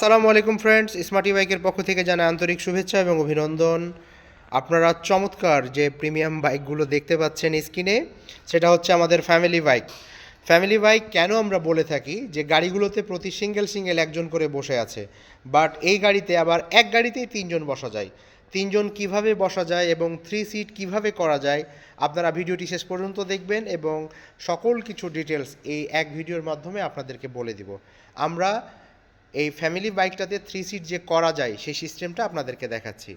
আসসালামু আলাইকুম friends smarty বাইকের পক্ষ থেকে জানাই আন্তরিক শুভেচ্ছা এবং অভিনন্দন। আপনারা চমৎকার যে প্রিমিয়াম বাইকগুলো দেখতে পাচ্ছেন স্ক্রিনে, সেটা হচ্ছে আমাদের ফ্যামিলি বাইক ফ্যামিলি বাইক কেন আমরা বলে থাকি? যে গাড়িগুলোতে প্রতি সিঙ্গেল সিঙ্গেল একজন করে বসে আছে। বাট এই গাড়িতে আবার এক গাড়িতেই তিনজন বসা যায়। তিনজন কীভাবে বসা যায় এবং থ্রি সিট কীভাবে করা যায়, আপনারা ভিডিওটি শেষ পর্যন্ত দেখবেন এবং সকল কিছু ডিটেলস এই এক ভিডিওর মাধ্যমে আপনাদেরকে বলে দিব। আমরা এই ফ্যামিলি বাইকটাতে থ্রি সিট যে করা যায়, সেই সিস্টেমটা আপনাদেরকে দেখাচ্ছি।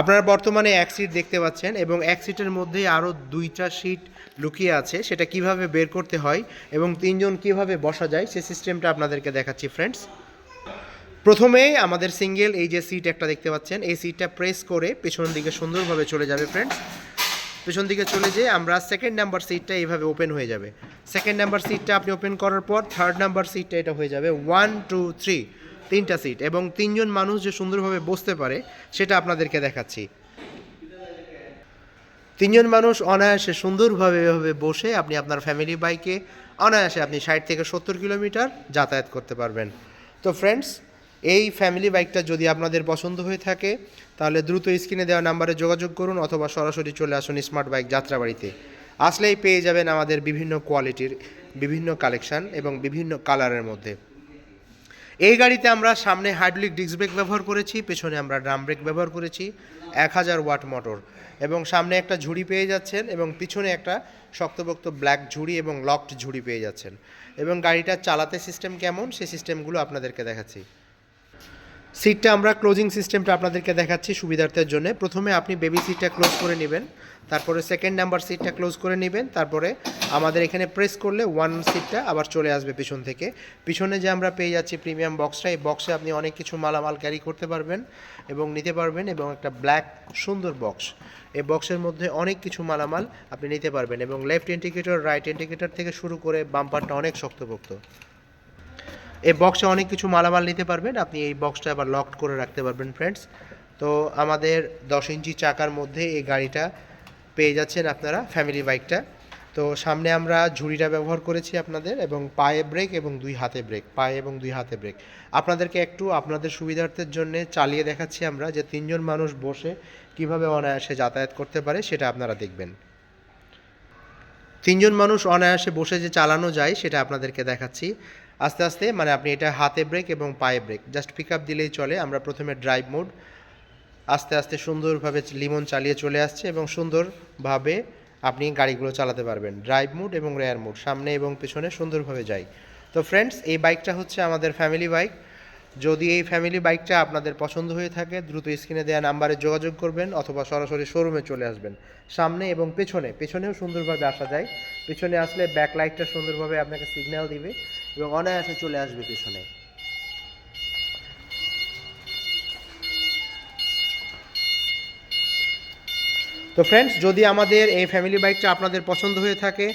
আপনারা বর্তমানে এক সিট দেখতে পাচ্ছেন এবং এক সিটের মধ্যে আরও দুইটা সিট লুকিয়ে আছে, সেটা কীভাবে বের করতে হয় এবং তিনজন কীভাবে বসা যায়, সেই সিস্টেমটা আপনাদেরকে দেখাচ্ছি ফ্রেন্ডস প্রথমেই আমাদের সিঙ্গেল এই যে সিট একটা দেখতে পাচ্ছেন, এই সিটটা প্রেস করে পেছন দিকে সুন্দরভাবে চলে যাবে ফ্রেন্ডস পেছন দিকে চলে যেয়ে আমরা সেকেন্ড নাম্বার সিটটা এইভাবে ওপেন হয়ে যাবে। সেকেন্ড নাম্বার সিটটা আপনি ওপেন করার পর থার্ড নাম্বার সিটটা এটা হয়ে যাবে ওয়ান টু থ্রি তিনটা সিট এবং তিনজন মানুষ যে সুন্দরভাবে বসতে পারে, সেটা আপনাদেরকে দেখাচ্ছি। তিনজন মানুষ অনায়াসে সুন্দরভাবে এভাবে বসে আপনি আপনার ফ্যামিলি বাইকে অনায়াসে আপনি ষাট থেকে সত্তর কিলোমিটার যাতায়াত করতে পারবেন। তো ফ্রেন্ডস এই ফ্যামিলি বাইকটা যদি আপনাদের পছন্দ হয়ে থাকে, তাহলে দ্রুত স্ক্রিনে দেওয়া নাম্বারে যোগাযোগ করুন অথবা সরাসরি চলে আসুন স্মার্ট বাইক যাত্রাবাড়িতে। আসলেই পেয়ে যাবেন আমাদের বিভিন্ন কোয়ালিটির বিভিন্ন কালেকশন এবং বিভিন্ন কালারের মধ্যে। এই গাড়িতে আমরা সামনে হাইড্রোলিক ডিস্ক ব্রেক ব্যবহার করেছি, পেছনে আমরা ড্রাম ব্রেক ব্যবহার করেছি, এক হাজার ওয়াট মোটর এবং সামনে একটা ঝুড়ি পেয়ে যাচ্ছেন এবং পিছনে একটা শক্তপোক্ত ব্ল্যাক ঝুড়ি এবং লকড ঝুড়ি পেয়ে যাচ্ছেন। এবং গাড়িটা চালাতে সিস্টেম কেমন? সেই সিস্টেমগুলো আপনাদেরকে দেখাচ্ছি। সিটটা আমরা ক্লোজিং সিস্টেমটা আপনাদেরকে দেখাচ্ছি সুবিধার্থের জন্য। প্রথমে আপনি বেবি সিটটা ক্লোজ করে নেবেন। তারপরে সেকেন্ড নাম্বার সিটটা ক্লোজ করে নেবেন। তারপরে আমাদের এখানে প্রেস করলে ওয়ান সিটটা আবার চলে আসবে পিছন থেকে। পিছনে যে আমরা পেয়ে যাচ্ছি প্রিমিয়াম বক্সটা এই বক্সে আপনি অনেক কিছু মালামাল ক্যারি করতে পারবেন এবং নিতে পারবেন এবং একটা ব্ল্যাক সুন্দর বক্স এই বক্সের মধ্যে অনেক কিছু মালামাল আপনি নিতে পারবেন এবং লেফট ইন্ডিকেটর রাইট ইন্ডিকেটর থেকে শুরু করে বাম্পারটা অনেক শক্তপোক্ত। এই বক্সে অনেক কিছু মালামাল নিতে পারবেন। আপনি এই বক্সটা আবার লকড করে রাখতে পারবেন ফ্রেন্ডস তো আমাদের দশ ইঞ্চি চাকার মধ্যে এই গাড়িটা পেয়ে যাচ্ছেন আপনারা ফ্যামিলি বাইকটা তো সামনে আমরা ঝুড়িটা ব্যবহার করেছি আপনাদের এবং পায়ে ব্রেক এবং দুই হাতে ব্রেক পায়ে এবং দুই হাতে ব্রেক আপনাদেরকে একটু আপনাদের সুবিধার্থের জন্য চালিয়ে দেখাচ্ছি আমরা যে তিনজন মানুষ বসে কীভাবে অনায়াসে যাতায়াত করতে পারে, সেটা আপনারা দেখবেন। তিনজন মানুষ অনায়াসে বসে যে চালানো যায়, সেটা আপনাদেরকে দেখাচ্ছি। আস্তে আস্তে মানে আপনি এটা হাতে ব্রেক এবং পায়ে ব্রেক, জাস্ট পিক আপ দিলেই চলে। আমরা প্রথমে ড্রাইভ মোড, আস্তে আস্তে সুন্দরভাবে লিমন চালিয়ে চলে আসছে এবং সুন্দরভাবে আপনি গাড়িগুলো চালাতে পারবেন। ড্রাইভ মোড এবং রেয়ার মোড, সামনে এবং পেছনে সুন্দরভাবে যাই তো ফ্রেন্ডস এই বাইকটা হচ্ছে আমাদের ফ্যামিলি বাইক যদি এই ফ্যামিলি বাইকটা আপনাদের পছন্দ হয়ে থাকে, দ্রুত স্ক্রিনে দেওয়া নাম্বারে যোগাযোগ করবেন অথবা সরাসরি শোরুমে চলে আসবেন। সামনে এবং পেছনে, পেছনেও সুন্দরভাবে আসা যায়। পেছনে আসলে ব্যাক লাইটটা সুন্দরভাবে আপনাকে সিগন্যাল দিবে এবং অনায়াসে চলে আসবে পেছনে। তো ফ্রেন্ডস যদি আমাদের এই ফ্যামিলি বাইকটা আপনাদের পছন্দ হয়ে থাকে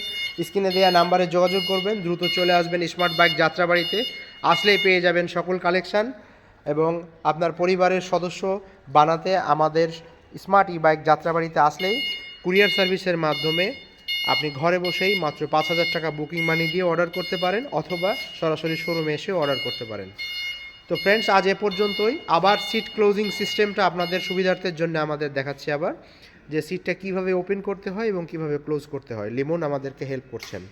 স্ক্রিনে দেওয়া নাম্বারে যোগাযোগ করবেন, দ্রুত চলে আসবেন স্মার্ট বাইক যাত্রাবাড়িতে। আসলেই পেয়ে যাবেন সকল কালেকশান এবং আপনার পরিবারের সদস্য বানাতে আমাদের স্মার্ট ই বাইক যাত্রাবাড়িতে আসলেই কুরিয়ার সার্ভিসের মাধ্যমে আপনি ঘরে বসেই মাত্র পাঁচ হাজার টাকা বুকিং মানি দিয়ে অর্ডার করতে পারেন অথবা সরাসরি শোরুমে এসেও অর্ডার করতে পারেন। তো ফ্রেন্ডস আজ এ পর্যন্তই। আবার সিট ক্লোজিং সিস্টেমটা আপনাদের সুবিধার্থের জন্য আমাদের দেখাচ্ছি আবার যে সিটটা কীভাবে ওপেন করতে হয় এবং কীভাবে ক্লোজ করতে হয়। লিমন আমাদেরকে হেল্প করছেন।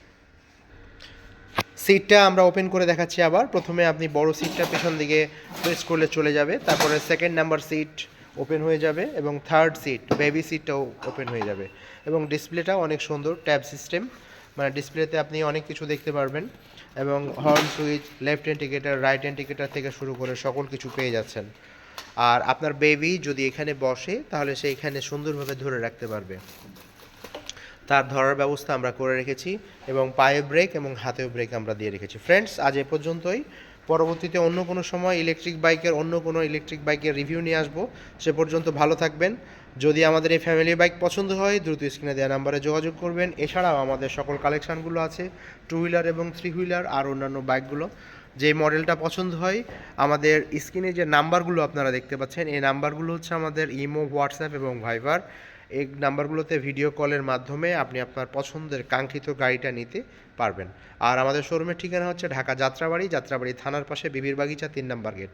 সিটটা আমরা ওপেন করে দেখাচ্ছি আবার। প্রথমে আপনি বড় সিটটা পেছন দিকে প্রেস করলে চলে যাবে। তারপরে সেকেন্ড নাম্বার সিট ওপেন হয়ে যাবে এবং থার্ড সিট বেবি সিটটাও ওপেন হয়ে যাবে। এবং ডিসপ্লেটাও অনেক সুন্দর ট্যাব সিস্টেম মানে ডিসপ্লেতে আপনি অনেক কিছু দেখতে পারবেন এবং horn switch left indicator right hand indicator থেকে শুরু করে সকল কিছু পেয়ে যাচ্ছেন। আর আপনার বেবি যদি এখানে বসে, তাহলে সে এখানে সুন্দরভাবে ধরে রাখতে পারবে। তার ধরার ব্যবস্থা আমরা করে রেখেছি এবং পায়ে ব্রেক এবং হাতেও ব্রেক আমরা দিয়ে রেখেছি। ফ্রেন্ডস আজ এ পর্যন্তই। পরবর্তীতে অন্য কোনো সময় ইলেকট্রিক বাইকের অন্য কোনো ইলেকট্রিক বাইকের রিভিউ নিয়ে আসব। সে পর্যন্ত ভালো থাকবেন। যদি আমাদের এই ফ্যামিলি বাইক পছন্দ হয়, দ্রুত স্ক্রিনে দেওয়া নাম্বারে যোগাযোগ করবেন। এছাড়াও আমাদের সকল কালেকশানগুলো আছে টু হুইলার এবং থ্রি হুইলার আর অন্যান্য বাইকগুলো যে মডেলটা পছন্দ হয়, আমাদের স্ক্রিনে যে নাম্বারগুলো আপনারা দেখতে পাচ্ছেন, এই নাম্বারগুলো হচ্ছে আমাদের ইমো হোয়াটসঅ্যাপ এবং ভাইবার এই নাম্বারগুলোতে ভিডিও কলের মাধ্যমে আপনি আপনার পছন্দের কাঙ্ক্ষিত গাড়িটা নিতে পারবেন। আর আমাদের শোরুমের ঠিকানা হচ্ছে ঢাকা যাত্রাবাড়ি যাত্রাবাড়ি থানার পাশে বিবির বাগিচা তিন নাম্বার গেট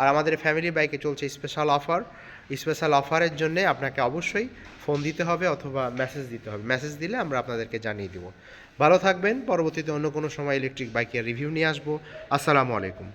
আর আমাদের ফ্যামিলি বাইকে চলছে স্পেশাল অফার স্পেশাল অফারের জন্য আপনাকে অবশ্যই ফোন দিতে হবে অথবা মেসেজ দিতে হবে। মেসেজ দিলে আমরা আপনাদেরকে জানিয়ে দেবো। ভালো থাকবেন, পরবর্তীতে অন্য কোনো সময় ইলেকট্রিক বাইকের রিভিউ নিয়ে আসব। আসসালামু আলাইকুম।